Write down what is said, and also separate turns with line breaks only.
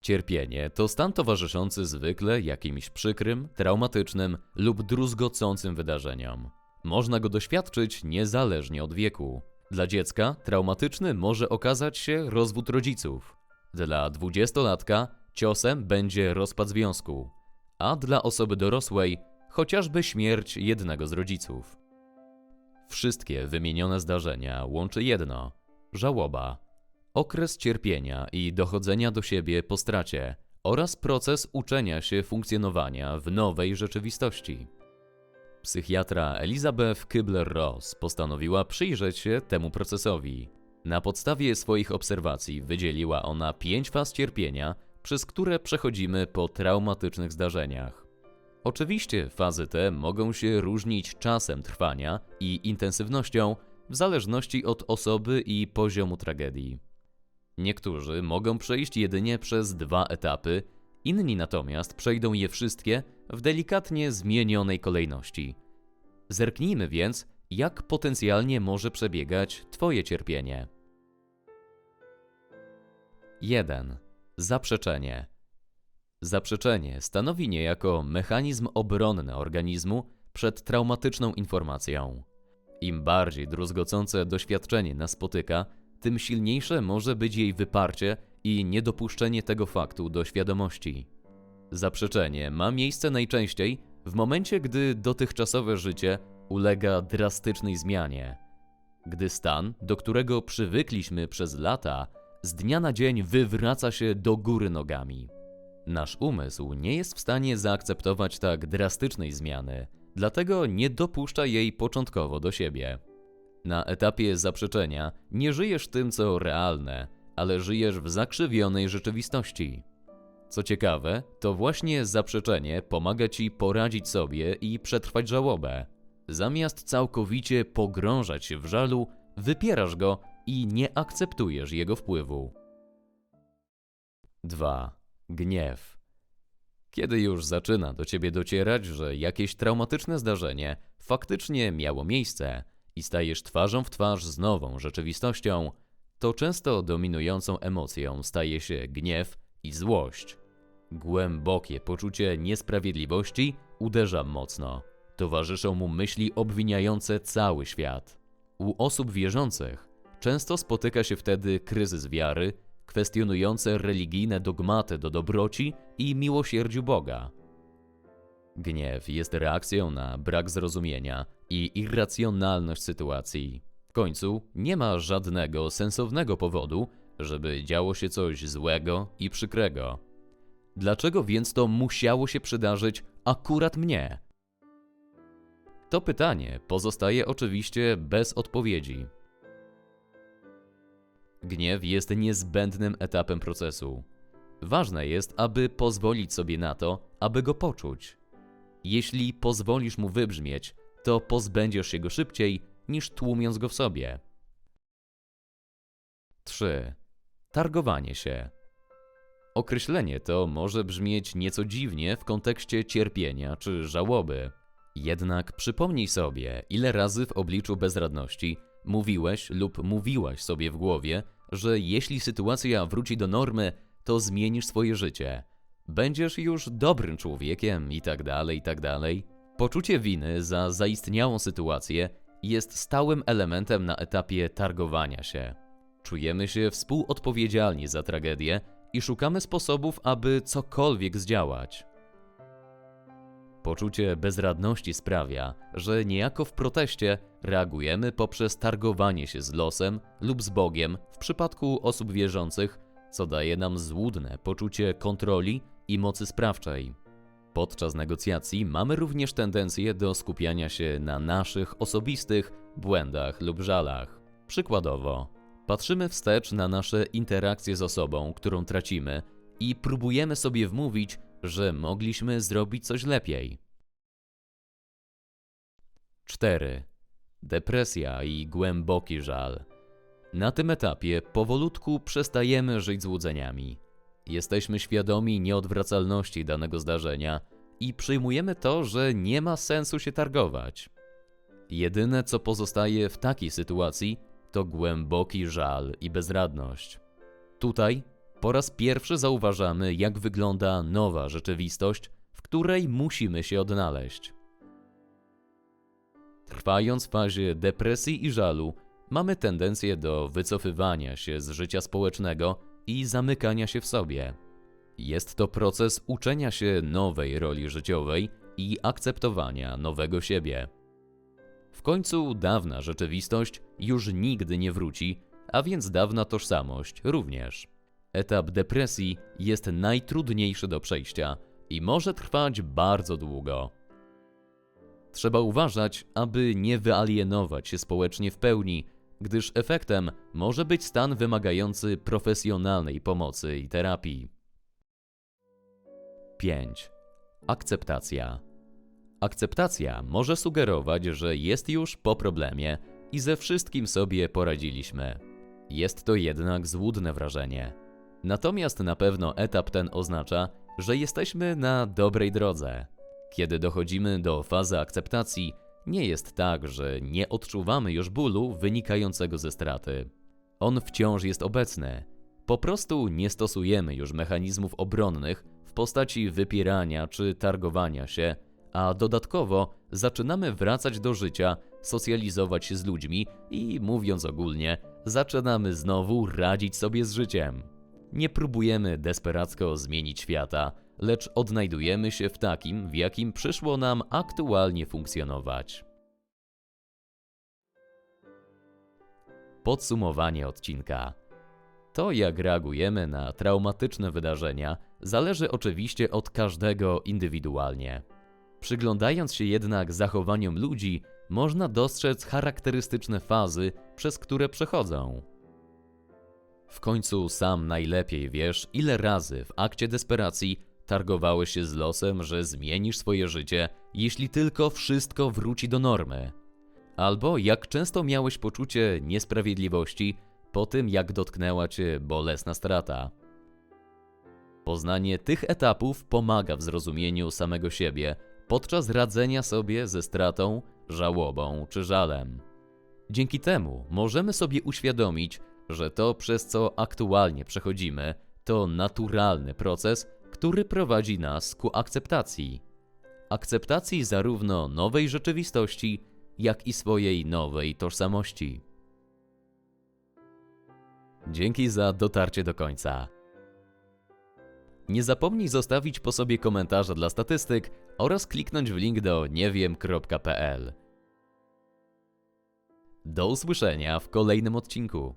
Cierpienie to stan towarzyszący zwykle jakimś przykrym, traumatycznym lub druzgocącym wydarzeniom. Można go doświadczyć niezależnie od wieku. Dla dziecka traumatyczny może okazać się rozwód rodziców. Dla dwudziestolatka ciosem będzie rozpad związku, a dla osoby dorosłej chociażby śmierć jednego z rodziców. Wszystkie wymienione zdarzenia łączy jedno żałoba. Okres cierpienia i dochodzenia do siebie po stracie oraz proces uczenia się funkcjonowania w nowej rzeczywistości. Psychiatra Elizabeth Kybler-Ross postanowiła przyjrzeć się temu procesowi. Na podstawie swoich obserwacji wydzieliła ona pięć faz cierpienia, przez które przechodzimy po traumatycznych zdarzeniach. Oczywiście fazy te mogą się różnić czasem trwania i intensywnością w zależności od osoby i poziomu tragedii. Niektórzy mogą przejść jedynie przez dwa etapy, inni natomiast przejdą je wszystkie w delikatnie zmienionej kolejności. Zerknijmy więc, jak potencjalnie może przebiegać Twoje cierpienie. 1. Zaprzeczenie. Zaprzeczenie stanowi niejako mechanizm obronny organizmu przed traumatyczną informacją. Im bardziej druzgocące doświadczenie nas spotyka, tym silniejsze może być jej wyparcie i niedopuszczenie tego faktu do świadomości. Zaprzeczenie ma miejsce najczęściej w momencie, gdy dotychczasowe życie ulega drastycznej zmianie. Gdy stan, do którego przywykliśmy przez lata, z dnia na dzień wywraca się do góry nogami. Nasz umysł nie jest w stanie zaakceptować tak drastycznej zmiany, dlatego nie dopuszcza jej początkowo do siebie. Na etapie zaprzeczenia nie żyjesz tym, co realne, ale żyjesz w zakrzywionej rzeczywistości. Co ciekawe, to właśnie zaprzeczenie pomaga ci poradzić sobie i przetrwać żałobę. Zamiast całkowicie pogrążać się w żalu, wypierasz go i nie akceptujesz jego wpływu. 2. Gniew. Kiedy już zaczyna do ciebie docierać, że jakieś traumatyczne zdarzenie faktycznie miało miejsce i stajesz twarzą w twarz z nową rzeczywistością, to często dominującą emocją staje się gniew i złość. Głębokie poczucie niesprawiedliwości uderza mocno. Towarzyszą mu myśli obwiniające cały świat. U osób wierzących często spotyka się wtedy kryzys wiary, kwestionujące religijne dogmaty do dobroci i miłosierdziu Boga. Gniew jest reakcją na brak zrozumienia i irracjonalność sytuacji. W końcu nie ma żadnego sensownego powodu, żeby działo się coś złego i przykrego. Dlaczego więc to musiało się przydarzyć akurat mnie? To pytanie pozostaje oczywiście bez odpowiedzi. Gniew jest niezbędnym etapem procesu. Ważne jest, aby pozwolić sobie na to, aby go poczuć. Jeśli pozwolisz mu wybrzmieć, to pozbędziesz się go szybciej niż tłumiąc go w sobie. 3. Targowanie się. Określenie to może brzmieć nieco dziwnie w kontekście cierpienia czy żałoby. Jednak przypomnij sobie, ile razy w obliczu bezradności mówiłeś lub mówiłaś sobie w głowie, że jeśli sytuacja wróci do normy, to zmienisz swoje życie. Będziesz już dobrym człowiekiem i tak Poczucie winy za zaistniałą sytuację jest stałym elementem na etapie targowania się. Czujemy się współodpowiedzialni za tragedię i szukamy sposobów, aby cokolwiek zdziałać. Poczucie bezradności sprawia, że niejako w proteście reagujemy poprzez targowanie się z losem lub z Bogiem w przypadku osób wierzących, co daje nam złudne poczucie kontroli i mocy sprawczej. Podczas negocjacji mamy również tendencję do skupiania się na naszych osobistych błędach lub żalach. Przykładowo, patrzymy wstecz na nasze interakcje z osobą, którą tracimy i próbujemy sobie wmówić, że mogliśmy zrobić coś lepiej. 4. Depresja i głęboki żal. Na tym etapie powolutku przestajemy żyć złudzeniami. Jesteśmy świadomi nieodwracalności danego zdarzenia i przyjmujemy to, że nie ma sensu się targować. Jedyne, co pozostaje w takiej sytuacji, to głęboki żal i bezradność. Tutaj Po raz pierwszy zauważamy, jak wygląda nowa rzeczywistość, w której musimy się odnaleźć. Trwając w fazie depresji i żalu, mamy tendencję do wycofywania się z życia społecznego i zamykania się w sobie. Jest to proces uczenia się nowej roli życiowej i akceptowania nowego siebie. W końcu dawna rzeczywistość już nigdy nie wróci, a więc dawna tożsamość również. Etap depresji jest najtrudniejszy do przejścia i może trwać bardzo długo. Trzeba uważać, aby nie wyalienować się społecznie w pełni, gdyż efektem może być stan wymagający profesjonalnej pomocy i terapii. 5. Akceptacja. Akceptacja może sugerować, że jest już po problemie i ze wszystkim sobie poradziliśmy. Jest to jednak złudne wrażenie. Natomiast na pewno etap ten oznacza, że jesteśmy na dobrej drodze. Kiedy dochodzimy do fazy akceptacji, nie jest tak, że nie odczuwamy już bólu wynikającego ze straty. On wciąż jest obecny. Po prostu nie stosujemy już mechanizmów obronnych w postaci wypierania czy targowania się, a dodatkowo zaczynamy wracać do życia, socjalizować się z ludźmi i, mówiąc ogólnie, zaczynamy znowu radzić sobie z życiem. Nie próbujemy desperacko zmienić świata, lecz odnajdujemy się w takim, w jakim przyszło nam aktualnie funkcjonować. Podsumowanie odcinka. To, jak reagujemy na traumatyczne wydarzenia, zależy oczywiście od każdego indywidualnie. Przyglądając się jednak zachowaniom ludzi, można dostrzec charakterystyczne fazy, przez które przechodzą. W końcu sam najlepiej wiesz, ile razy w akcie desperacji targowałeś się z losem, że zmienisz swoje życie, jeśli tylko wszystko wróci do normy. Albo jak często miałeś poczucie niesprawiedliwości po tym, jak dotknęła cię bolesna strata. Poznanie tych etapów pomaga w zrozumieniu samego siebie podczas radzenia sobie ze stratą, żałobą czy żalem. Dzięki temu możemy sobie uświadomić, że to, przez co aktualnie przechodzimy, to naturalny proces, który prowadzi nas ku akceptacji. Akceptacji zarówno nowej rzeczywistości, jak i swojej nowej tożsamości. Dzięki za dotarcie do końca. Nie zapomnij zostawić po sobie komentarza dla statystyk oraz kliknąć w link do niewiem.pl. Do usłyszenia w kolejnym odcinku.